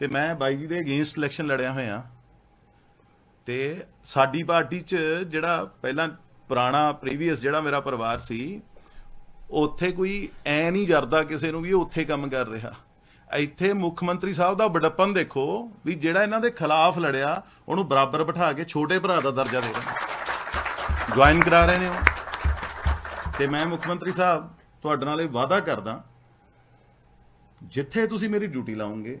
ਤੇ ਮੈਂ ਬਾਈ ਜੀ ਦੇ ਅਗੇਂਸਟ ਇਲੈਕਸ਼ਨ ਲੜਿਆ ਹੋਇਆ। ਤੇ ਸਾਡੀ ਪਾਰਟੀ 'ਚ ਜਿਹੜਾ ਪਹਿਲਾਂ ਪੁਰਾਣਾ ਪ੍ਰੀਵੀਅਸ ਜਿਹੜਾ ਮੇਰਾ ਪਰਿਵਾਰ ਸੀ, ਉੱਥੇ ਕੋਈ ਐ ਨਹੀਂ ਜਰਦਾ ਕਿਸੇ ਨੂੰ ਵੀ ਉੱਥੇ ਕੰਮ ਕਰ ਰਿਹਾ। ਇੱਥੇ ਮੁੱਖ ਮੰਤਰੀ ਸਾਹਿਬ ਦਾ ਬੜਪਨ ਦੇਖੋ ਵੀ ਜਿਹੜਾ ਇਹਨਾਂ ਦੇ ਖਿਲਾਫ ਲੜਿਆ, ਉਹਨੂੰ ਬਰਾਬਰ ਬਿਠਾ ਕੇ ਛੋਟੇ ਭਰਾ ਦਾ ਦਰਜਾ ਦੇ ਰਹੇ ਜੁਆਇਨ ਕਰਾ ਰਹੇ ਨੇ ਉਹ। ਤੇ ਮੈਂ ਮੁੱਖ ਮੰਤਰੀ ਸਾਹਿਬ, ਤੁਹਾਡੇ ਨਾਲ ਇਹ ਵਾਅਦਾ ਕਰਦਾ, ਜਿੱਥੇ ਤੁਸੀਂ ਮੇਰੀ ਡਿਊਟੀ ਲਾਉਂਗੇ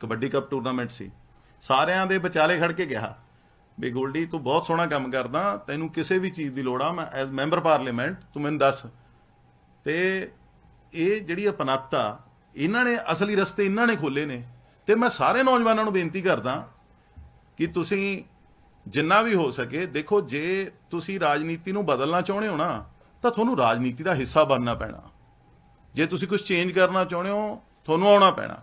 ਕਬੱਡੀ ਕੱਪ ਟੂਰਨਾਮੈਂਟ ਸੀ। ਸਾਰਿਆਂ ਦੇ ਵਿਚਾਲੇ ਖੜ ਕੇ ਕਿਹਾ ਵੀ ਗੋਲਡੀ, ਤੂੰ ਬਹੁਤ ਸੋਹਣਾ ਕੰਮ ਕਰਦਾ, ਤੈਨੂੰ ਕਿਸੇ ਵੀ ਚੀਜ਼ ਦੀ ਲੋੜ ਆ, ਮੈਂ ਐਜ਼ ਮੈਂਬਰ ਪਾਰਲੀਮੈਂਟ ਤੂੰ ਮੈਨੂੰ ਦੱਸ। ਤੇ ਇਹ ਜਿਹੜੀ ਅਪਨੱਤ, ਇਹਨਾਂ ਨੇ ਅਸਲੀ ਰਸਤੇ ਇਹਨਾਂ ਨੇ ਖੋਲੇ ਨੇ। ਤੇ ਮੈਂ ਸਾਰੇ ਨੌਜਵਾਨਾਂ ਨੂੰ ਬੇਨਤੀ ਕਰਦਾ ਕਿ ਤੁਸੀਂ ਜਿੰਨਾ ਵੀ ਹੋ ਸਕੇ, ਦੇਖੋ ਜੇ ਤੁਸੀਂ ਰਾਜਨੀਤੀ ਨੂੰ ਬਦਲਣਾ ਚਾਹੁੰਦੇ ਹੋ ਨਾ, ਤਾਂ ਤੁਹਾਨੂੰ ਰਾਜਨੀਤੀ ਦਾ ਹਿੱਸਾ ਬਣਨਾ ਪੈਣਾ। ਜੇ ਤੁਸੀਂ ਕੁਝ ਚੇਂਜ ਕਰਨਾ ਚਾਹੁੰਦੇ ਹੋ, ਤੁਹਾਨੂੰ ਆਉਣਾ ਪੈਣਾ।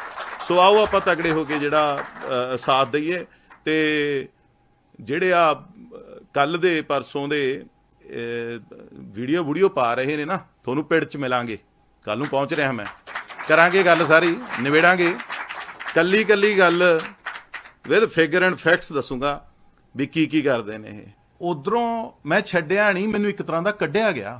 ਸੋ ਆਓ ਆਪਾਂ ਤਗੜੇ ਹੋ ਕੇ ਜਿਹੜਾ ਸਾਥ ਦਈਏ ਤੇ ਜਿਹੜੇ ਆ ਕੱਲ ਦੇ ਪਰਸੋਂ ਦੇ ਵੀਡੀਓ ਵੀਡੀਓ ਪਾ ਰਹੇ ਨੇ ਨਾ, ਤੁਹਾਨੂੰ ਪਿੰਡ ਚ ਮਿਲਾਂਗੇ। ਕੱਲ ਨੂੰ ਪਹੁੰਚ ਰਿਹਾ ਮੈਂ। ਕਰਾਂਗੇ ਗੱਲ ਸਾਰੀ, ਨਿਬੇੜਾਂਗੇ। ਕੱਲੀ ਕੱਲੀ ਗੱਲ ਵਿਦ ਫਿਗਰ ਐਂਡ ਫੈਕਟਸ ਦੱਸੂਗਾ ਵੀ ਕੀ ਕੀ ਕਰਦੇ ਨੇ ਇਹ। ਉਧਰੋਂ ਮੈਂ ਛੱਡਿਆ ਨਹੀਂ, ਮੈਨੂੰ ਇੱਕ ਤਰ੍ਹਾਂ ਦਾ ਕੱਢਿਆ ਗਿਆ।